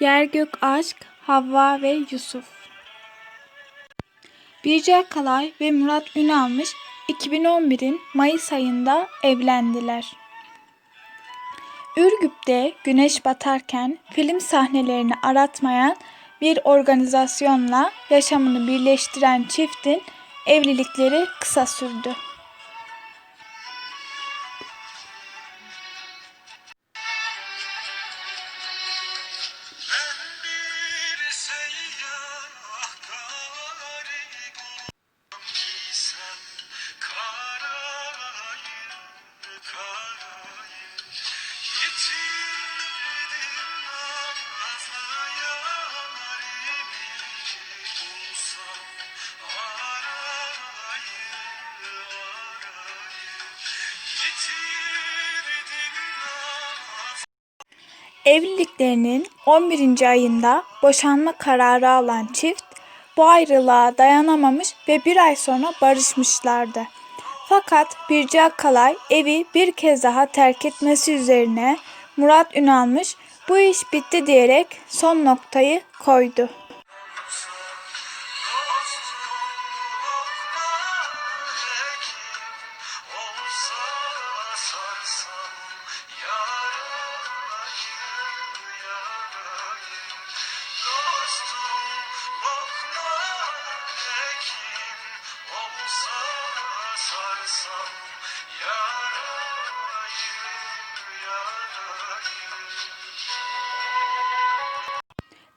Yer Gök Aşk, Havva ve Yusuf. Birce Akalay ve Murat Ünalmış 2011'in Mayıs ayında evlendiler. Ürgüp'te güneş batarken film sahnelerini aratmayan bir organizasyonla yaşamını birleştiren çiftin evlilikleri kısa sürdü. Evliliklerinin 11. ayında boşanma kararı alan çift bu ayrılığa dayanamamış ve bir ay sonra barışmışlardı. Fakat Birce Akalay evi bir kez daha terk etmesi üzerine Murat Ünalmış bu iş bitti diyerek son noktayı koydu.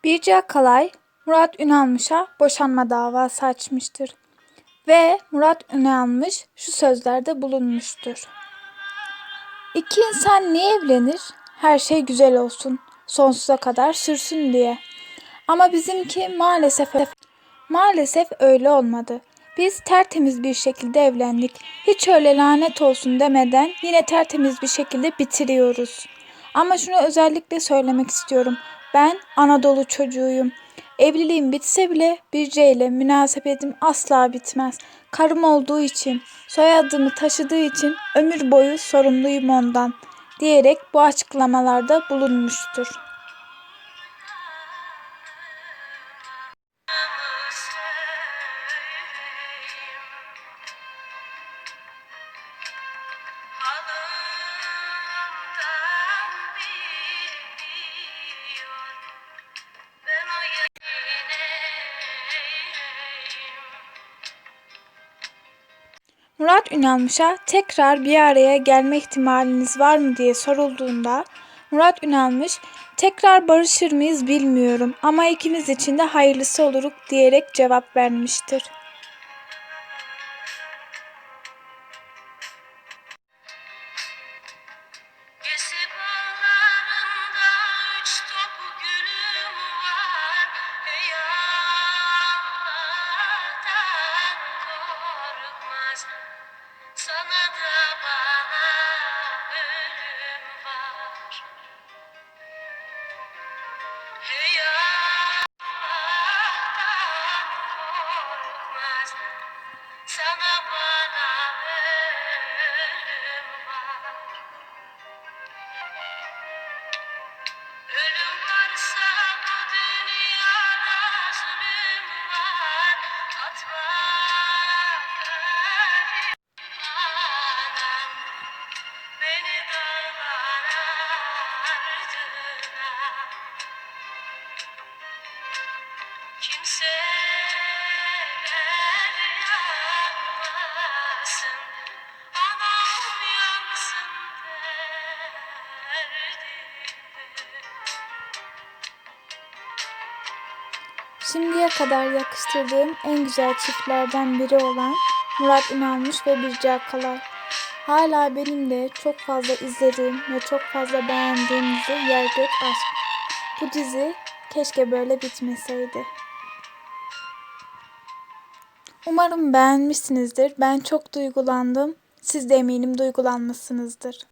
Birce Akalay Murat Ünalmış'a boşanma davası açmıştır. Ve Murat Ünalmış şu sözlerde bulunmuştur. İki insan niye evlenir? Her şey güzel olsun, sonsuza kadar sürsün diye. Ama bizimki maalesef maalesef öyle olmadı. Biz tertemiz bir şekilde evlendik. Hiç öyle lanet olsun demeden yine tertemiz bir şekilde bitiriyoruz. Ama şunu özellikle söylemek istiyorum. Ben Anadolu çocuğuyum. Evliliğim bitse bile Birce ile münasebetim asla bitmez. Karım olduğu için, soyadımı taşıdığı için ömür boyu sorumluyum ondan diyerek bu açıklamalarda bulunmuştur. Murat Ünalmış'a tekrar bir araya gelme ihtimaliniz var mı diye sorulduğunda Murat Ünalmış tekrar barışır mıyız bilmiyorum ama ikimiz için de hayırlısı oluruk diyerek cevap vermiştir. Summer Şimdiye kadar yakıştırdığım en güzel çiftlerden biri olan Murat Ünalmış ve Birce Akalay. Hala benim de çok fazla izlediğim ve çok fazla beğendiğim dizi Yer Aşk. Bu dizi keşke böyle bitmeseydi. Umarım beğenmişsinizdir. Ben çok duygulandım. Siz de eminim duygulanmışsınızdır.